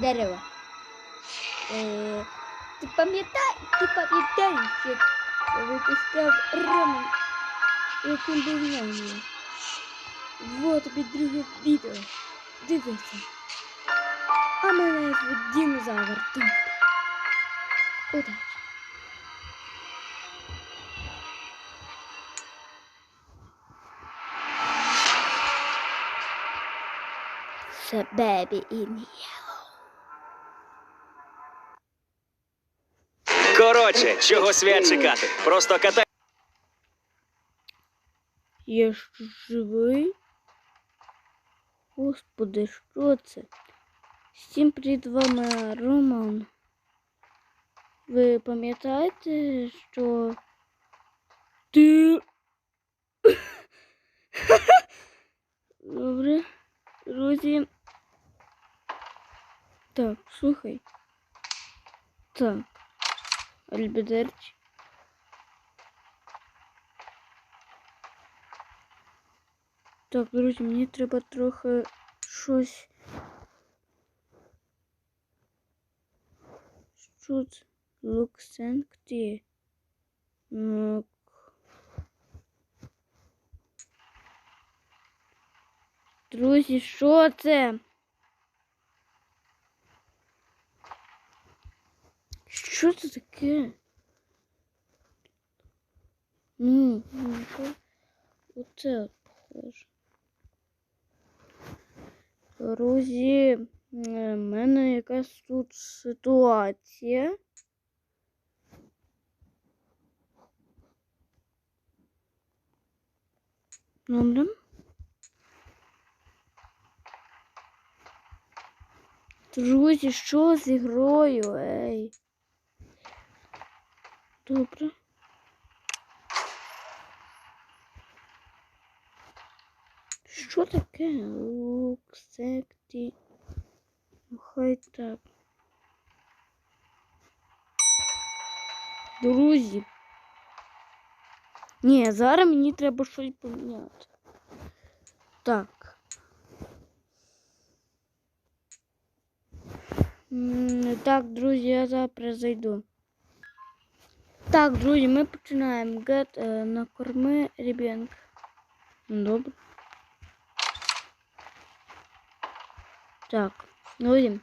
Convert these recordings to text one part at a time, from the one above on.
дерево. Е, ти пам'ятай, ти пам'ятаєш, як випускав Роман, яким був. Вот тобі друге відео. Дивися. А мене звуть динозавр тут. Удачі. Це baby in yellow. Коротше, чого свят чекати? Просто катай. Я ж живий. Господи, що це? Всім привіт, вами Роман. Ви пам'ятаєте, що ти. Добре, друзі. Так, слухай. Так. Альбедерч. Так, друзі, мені треба трохи щось. Що це? Луксенкті. Ну. Друзі, що це? Що це таке? Ну? Оце от похоже. Друзі, в мене якась тут ситуація. Добре. Друзі, що з ігрою? Ей? Добре. Що таке? Лук, секті. Ну, Хай так. Друзі. Ні, зараз мені треба щось поміняти. Так. М, Так, друзі, я зараз зайду. Так, друзі, ми починаємо. Гет е, накорми ребенка. Добре. Так, друзі.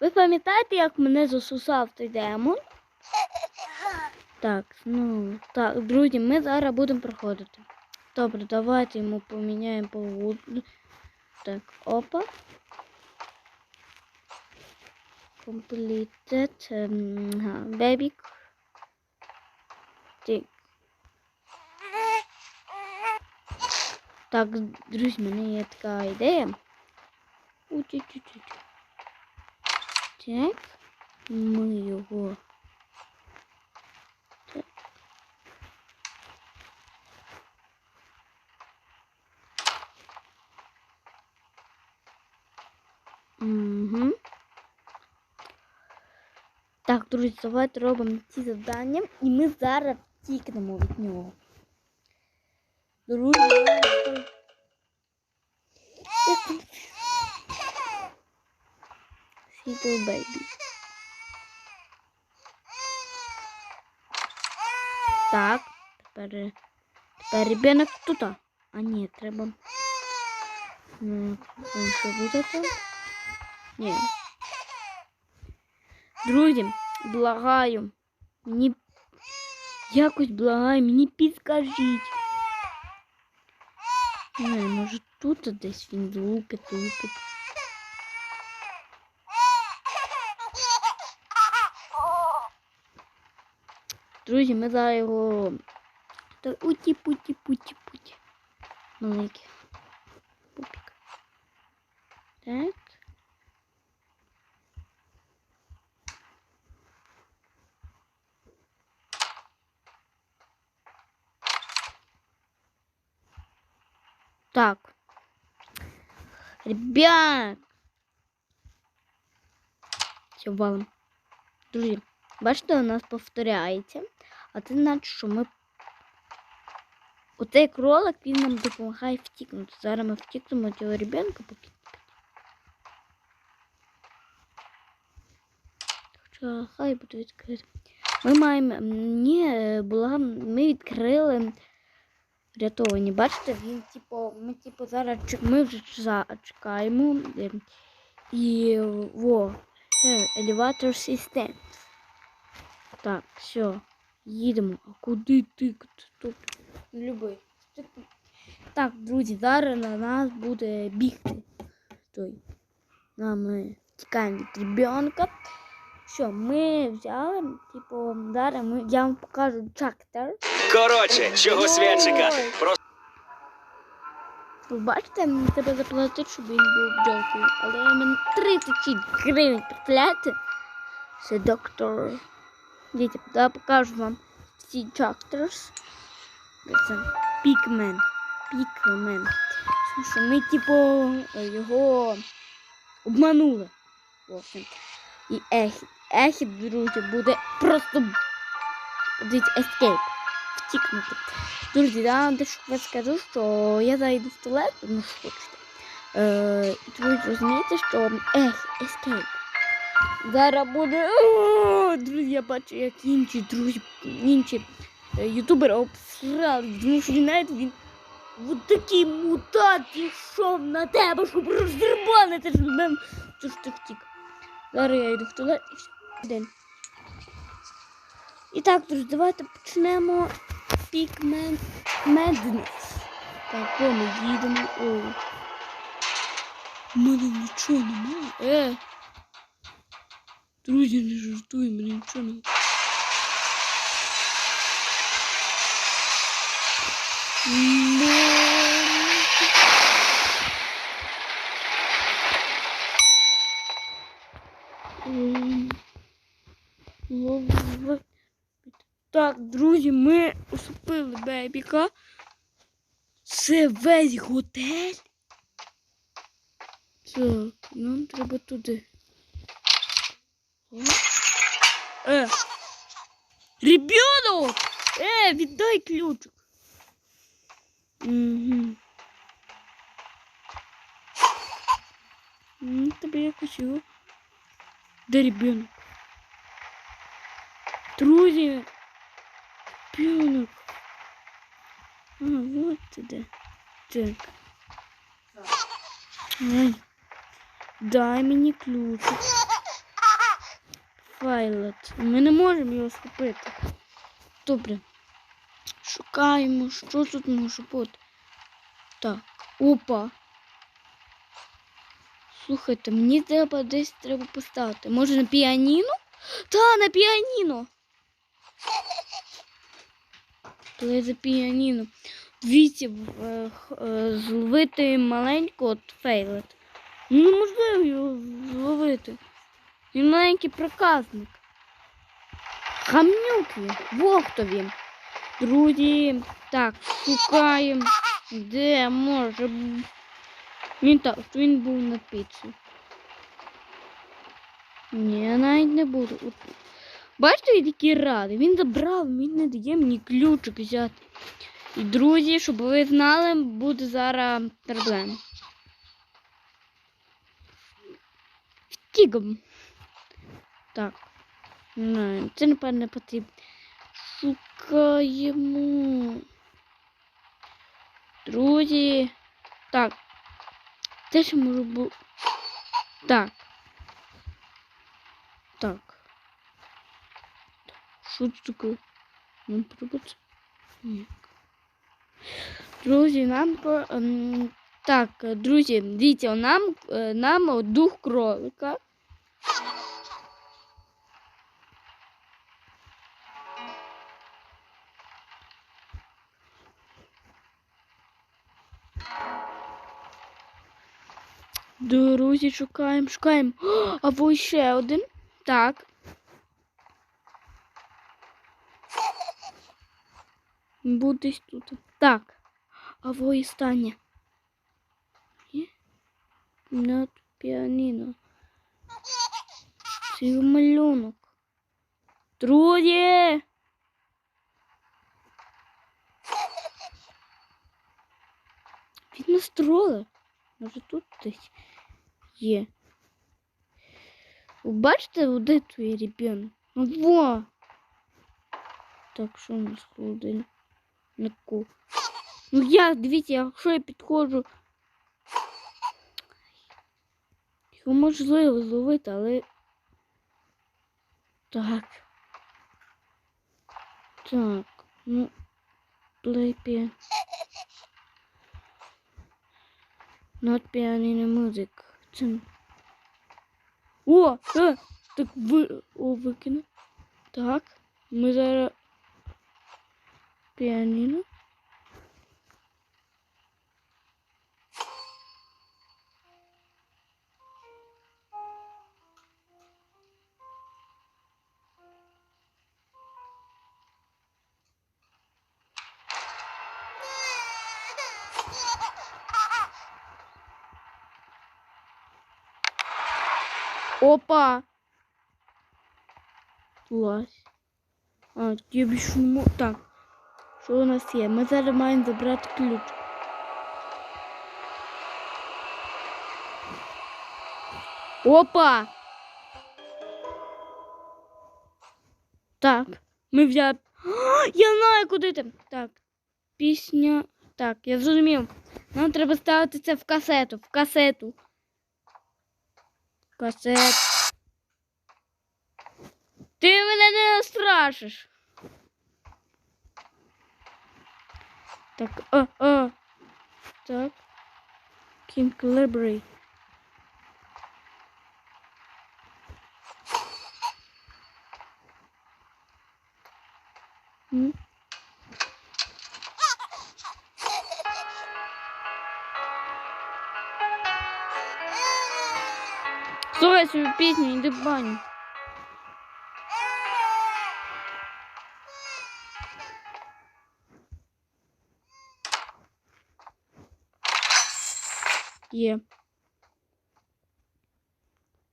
Ви пам'ятаєте, як мене засусав той демон? Так, ну, так, друзі, ми зараз будемо проходити. Добре, давайте йому поміняємо погоду. Так, опа. Completed. Ага, бебік. Так. Так, друзі, в мене є така ідея. Утю-тю-тю. Так, ми його. Так. Угу. Так, друзі, давайте робимо ці завдання, і ми зараз втікнемо від нього. Друзі, давайте. Як він Little baby. Так, тепер, тепер ребенок тут. А ні, треба. Ну, ну, що буде там? Ні. Друзі, благаю. Мені якось благаю, мені підскажіть. Не, може тут десь він лупить, лупить. Друзі, ми зараз його. Уті путі путі путі. Маленький. Пупік. Так. Так. Ребят. Все, валом. Друзі, бачите, у нас повторяється. А це значить, що ми. Оцей кролик він нам допомагає втікнути. Зараз ми втікнемо цього ребенка поки. Та хай буде відкрито. Ми маємо. Ні, була. Ми відкрили. Рятовані. Бачите, він, типу, ми типу зараз ми вже за- чекаємо. е, І во, елеватор систем. Так, все. Їдемо. А куди ти? Тут любий. Так, друзі, зараз на нас буде бігти. Той. А ми тікаємо від ребенка. Що, ми взяли, типу, зараз ми, я вам покажу трактор. Коротше, чого? Ой. Просто Ви бачите, мені треба заплатити, щоб він був бджолкою. Але я мене 36 гривень представляєте? Це доктор. Дивіться, я покажу вам всі тракторс. Це пікмен. Пікмен. Що ми, типу, його обманули. І ехід. Ехід, друзі, буде просто дивіться, escape. Втікнути. Друзі, я вам дещо вас скажу, що я зайду в туалет, ну що хочете. Е, і ви розумієте, що ех, ескейп. Зараз буде. О, Друзі, я бачу, як інші друзі, інші е, ютубери обсрали, тому що він навіть він от такий мутат йшов на тебе, щоб роздербанити ж мене. Що ти втік? Зараз я йду в туалет і все. День. І так, друзі, давайте почнемо Пікмен Меднес. Так, о, ми їдемо. О. У мене нічого немає. Е. Друзі, не жартуй, мене нічого немає. М. Лов- Так, друзі, ми усупили бебіка. Це весь готель. Так, нам треба туди. О. Е. Ребенок! Е, віддай ключик. Угу. Ну, тебе якось його. Де ребенок? Друзі, ребенок. А, вот ты да. Так. Ай. Дай мені ключик. Файлет. Ми не можемо його схопити. Добре. Шукаємо, що тут може бути. Так, опа. Слухайте, мені треба десь треба поставити. Може на піаніно? Та, на піаніно. Плей за піаніно. Дивіться, е, е, зловити маленького от фейлет. Ну, неможливо його зловити. Він маленький проказник. Хамнюк він. Хто він. Друзі, так, шукаємо. Де може. Він так, він був на піці. Ні, навіть не буду. Бачите, він який радий. Він забрав, він не дає мені ключик взяти. І друзі, щоб ви знали, буде зараз проблема. Втігом. Так. Це напевно не потрібно. Шукаємо. Друзі. Так. Те, що може бути. Так. Так. Що це таке? Нам треба? Ні. Друзі, нам по- ем, так, друзі, дивіться, нам, е, нам дух кролика. Друзі, шукаємо, шукаємо. О, а во ще один. Так. Буде десь тут. Так. А во і стане. Є? На піаніно. Це його малюнок. Друзі! Він настроїв. Може тут десь є. Ви бачите, де твій ребенок? Ну во. Так, що у нас в Холодильнику? Ну я, дивіться, якщо я підходжу. Його можливо зловити, але. Так. Так, ну. Play Not piano music. Це... О! Е, так ви... О, викину. Так. Ми зараз... Піаніно. Опа! Лась. А, я більше. Так. Що у нас є? Ми зараз маємо забрати ключ. Опа! Так, ми взяли. Я знаю, куди ти. Так. Пісня. Так, я зрозумів. Нам треба ставити це в касету. В касету. Касет. Ти мене не страшиш. Так, а, а. Так. King Library. М? Слухай свою пісню, іди в баню. Є.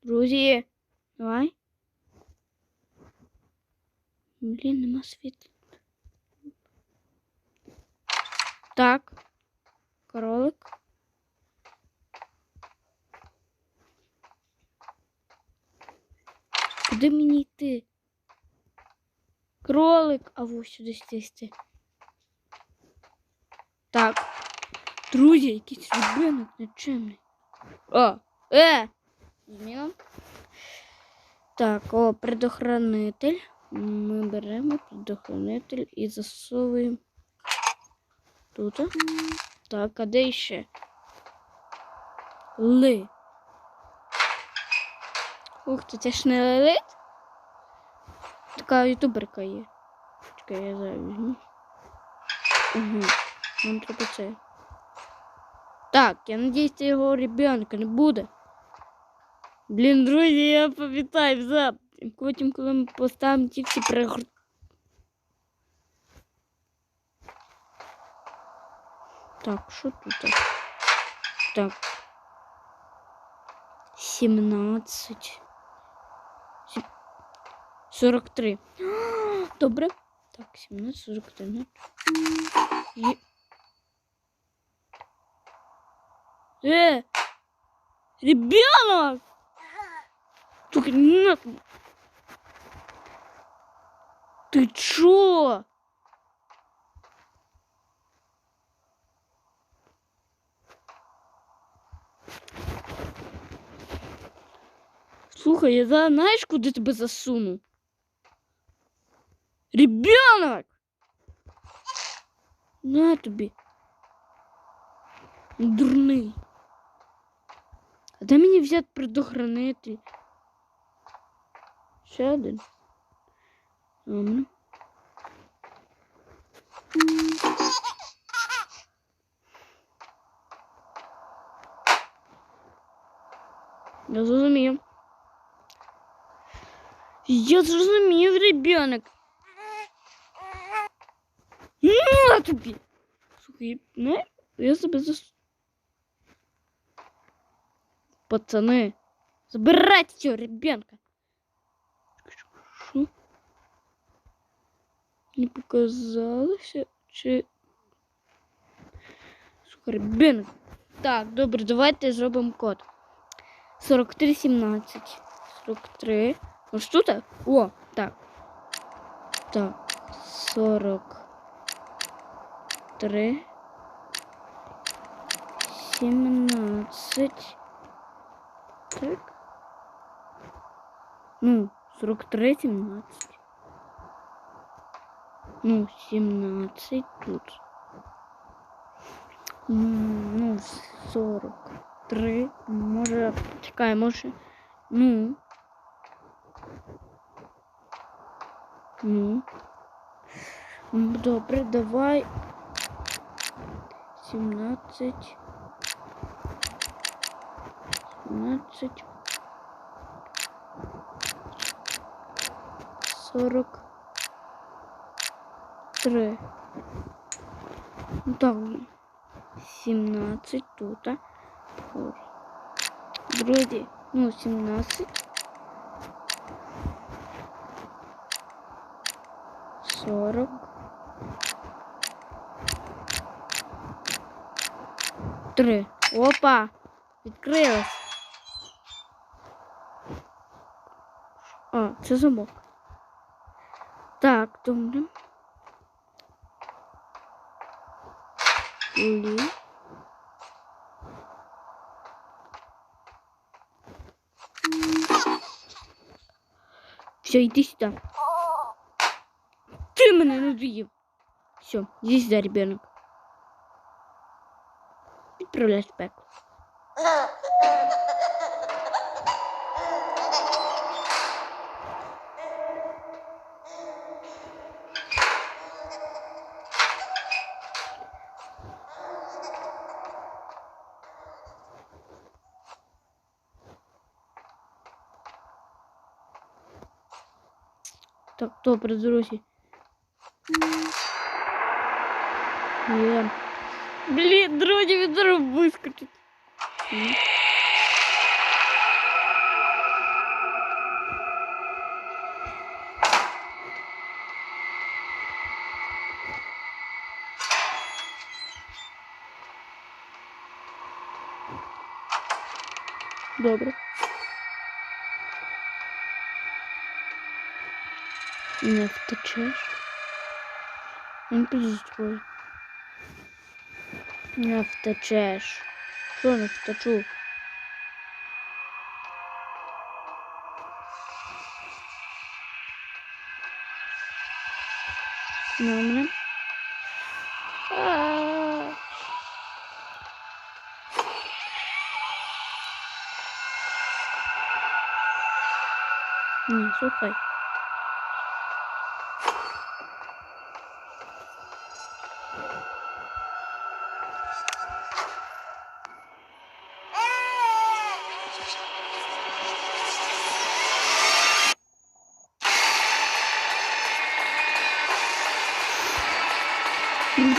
Друзі, давай. Блін, нема світла. Так. Кролик. Куди мені йти? Кролик, а ось сюди сісти. Так. Друзі, якийсь ребенок нечемний. О, е! Зміна. Так, о, предохранитель. Ми беремо предохранитель і засовуємо тут. Так, а де ще? Ли. Ух ти, це ж не лилит? Така ютуберка є. Чекай, я зараз візьму. Угу. Нам треба це. Так, я надіюсь, це його ребенка не буде. Блін, друзі, я пам'ятаю за. Потім, коли ми поставимо ті всі пригр... Так, що тут? Так. 17. Сім- 43. Добре. Так, 17, 43. ну. Э! Ребенок! Только не надо. Ты чё? Слухай, я за- знаєш, куди тебе засуну? Ребенок! На тобі. Дурний. А де мені взяти предохранитель? Ще один. Добре. Я зрозумів. Я зрозумів, ребенок. Ну, на тобі. Слухай, не, я себе зас... Пацаны, забирайте цього ребенка. Не показалося, чи... Сука, ребенок. Так, добре, давайте зробимо код. 4317. 43. Ось тут? О, так. Так. 43. 17. Так. Ну, 43, 17. Ну, 17 тут. Ну, 43. Може, чекай, може. Ну. Ну. М, Добре, давай. 17. 17. 43. Ну так. 17 тут. а. Ось. Друзі, ну 17. 40. Три. Опа! Відкрилась. А, це замок. Так, добре. Лі. Все, иди сюда. Ты меня надоел. Все, иди сюда, ребенок. Отправляйся в пекло. Так, добре, друзі. Є. Блін, друзі, він зараз вискочить. М. Добре. Не втечеш. Він піду з тобою. Не втечеш. Що не втечу? Добре.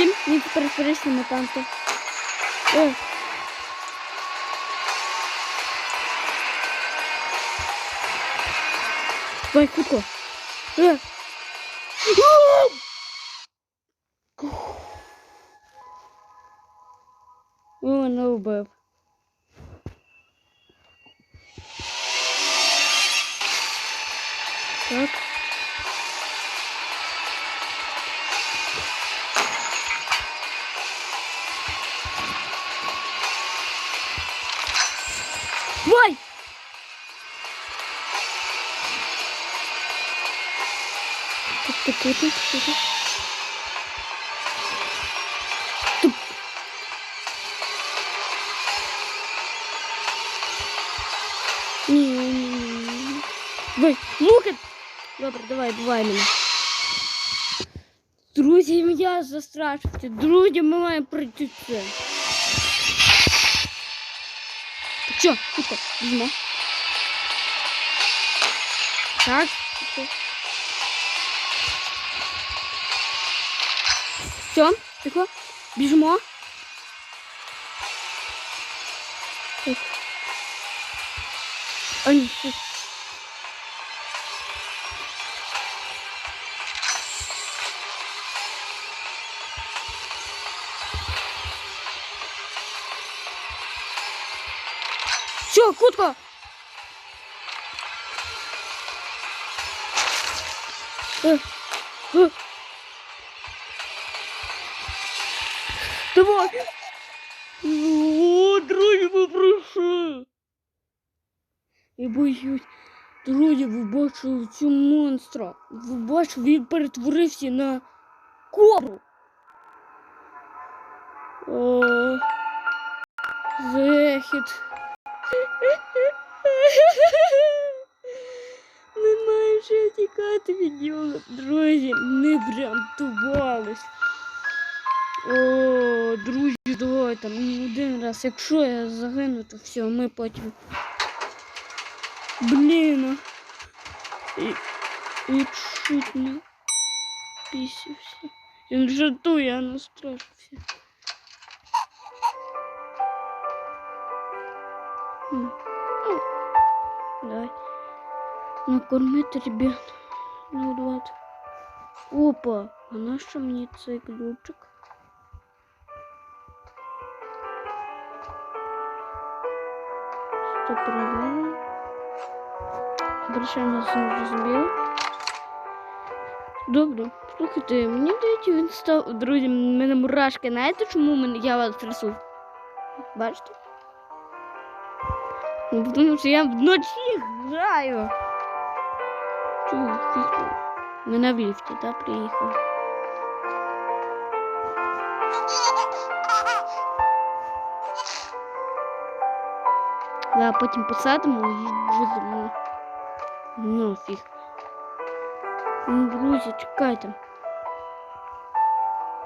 Будем не перетворись на мутанта. О! Давай, хутко. Е! Вай! Тут, тут, тут, тут, тут. Туп. Ні, ні, ні, ні. Ви, муки! Добре, давай, бувай мене. Друзі, я застрашився. Друзі, ми маємо пройти це. Так що, тихо, візьмо. Так, тихо. Все, тихо, біжимо. Так. А, Все, хутко. Давай. О, друзі, прийшли. Я боюсь. Друзі, ви бачили цю монстра. Ви бачили, він перетворився на кобру. Захід. Вже тікати від нього. Друзі, ми врятувались. О, друзі, давай там ну, один раз. Якщо я загину, то все, ми потім. Блін. І, і чуть не пісівся. Він жартує, а. М, ну, Давай. Накормити ребят. Ну, давайте. Опа, а на що мені цей ключик? Що правильно? Більше нас не зрозуміло. Добре, слухайте, мені здається, він став. Друзі, в мене мурашки. Знаєте, чому мене я вас трясу? Бачите? Ну, тому що я вночі граю. Чого? фіг. Мене в ліфті, так, приїхав. Да, потім посадимо і веземо. Ну, фіг. Ну, друзі, чекайте.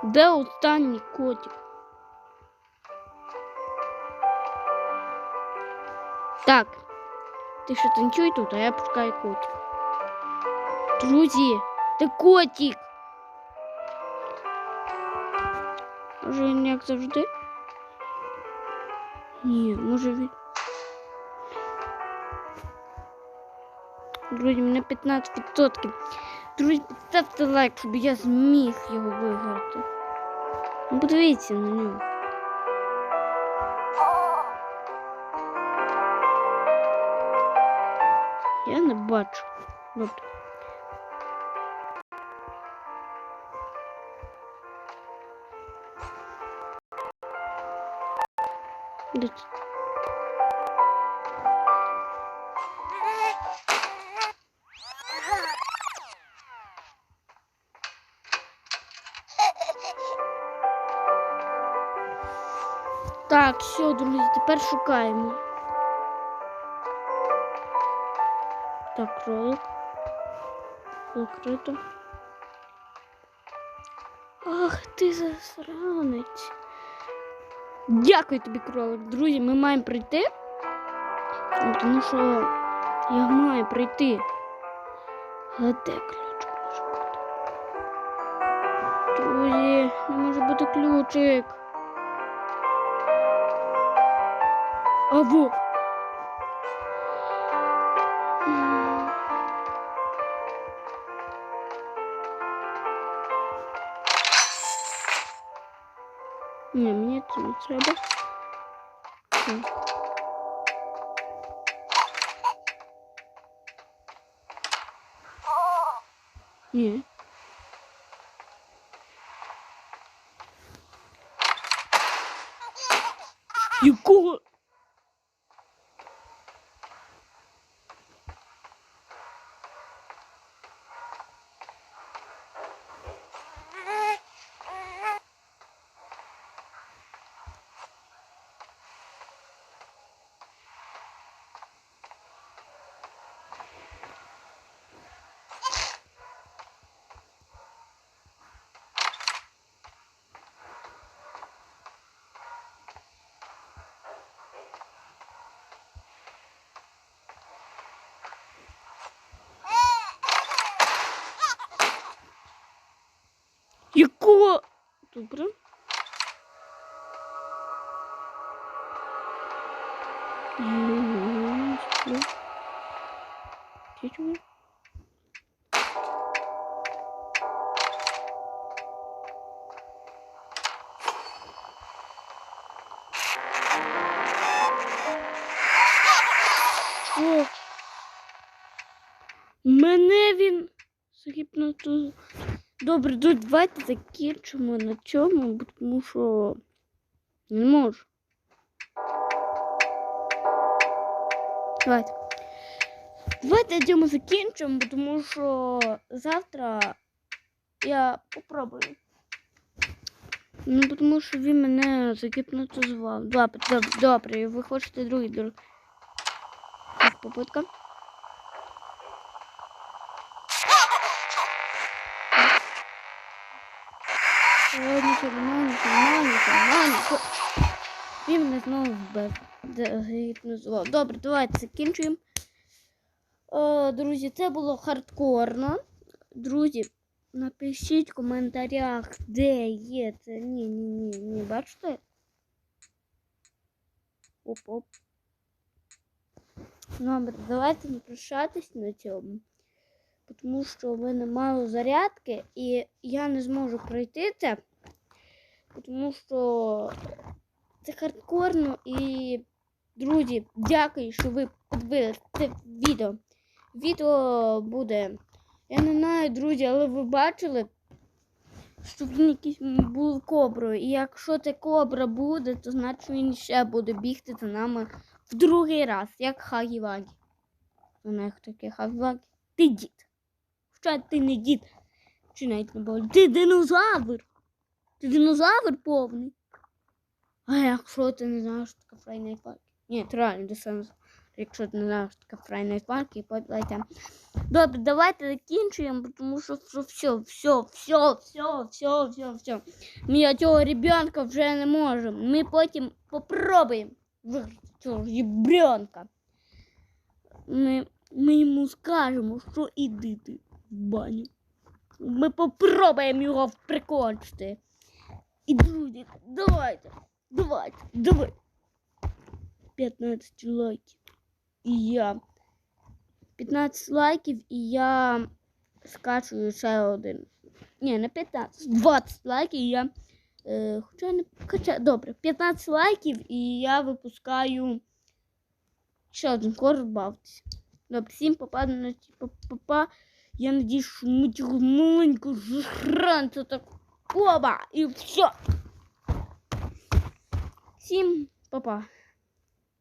Де останній котик? Так. Ти що танцюй тут, а я пускаю котик. Друзі, Ти котик. Може він як завжди? Ні, може він. Друзі, мене 15%. Друзі, поставте лайк, щоб я зміг його виграти. Ну, подивіться на нього. Я не бачу. Добре. Так, все, друзі, тепер шукаємо. Так, кролик. Закрито. Ах ти засранець. Дякую тобі, кролик. Друзі, ми маємо прийти. Тому що я маю прийти. Але де ключик може бути? Друзі, не може бути ключик. А во. Добре. Ясно. Добре, ну, давайте закінчимо на цьому, тому що не можу. Давайте. Давайте цьому закінчимо, тому що завтра я попробую. Ну, тому що він мене загіпнотизував. Добре, добре. Ви хочете другий друг. Так, Ладненько, нормальненько, нормальненько, нормальненько. Він мене знову вбив. Загіпнотизував. Добре, давайте закінчуємо. О, друзі, це було хардкорно. Друзі, напишіть в коментарях, де є це. Ні, ні, ні, ні, бачите? Оп-оп. Добре, давайте не прощатись на цьому. Тому що в мене мало зарядки і я не зможу пройти це. Тому що це хардкорно і, друзі, дякую, що ви подивилися це відео. Відео буде. Я не знаю, друзі, але ви бачили, що він якийсь був коброю. І якщо це кобра буде, то значить він ще буде бігти за нами в другий раз, як Хагі-Вагі. Хто таке Хагі-Вагі? Ти дід. Хоча ти не дід. Чи навіть не бачиш. Ти динозавр. Ти динозавр повний. А якщо ти не знаєш, що таке Friday Night Party? Ні, реально динозавр. Якщо ти не знаєш, що таке Friday Night Party, подивайся. Добре, давайте закінчуємо, тому що все, все, все, все, все, все, все, все. Ми цього ребенка вже не можемо. Ми потім попробуємо виграти цього ребенка. Ми, ми йому скажемо, що іди ти в баню. Ми попробуємо його прикончити. І друзі, давайте, давайте, давайте. 15 лайків. І я. 15 лайків і я скачую ще один. Ні, не 15, 20 лайків і я. Е, хоча не хоча, добре, 15 лайків і я випускаю ще один корт бавтесь. Добре, всім попа на попа. Я надіюсь, що ми цього маленького жранця так оба И все. Всем папа.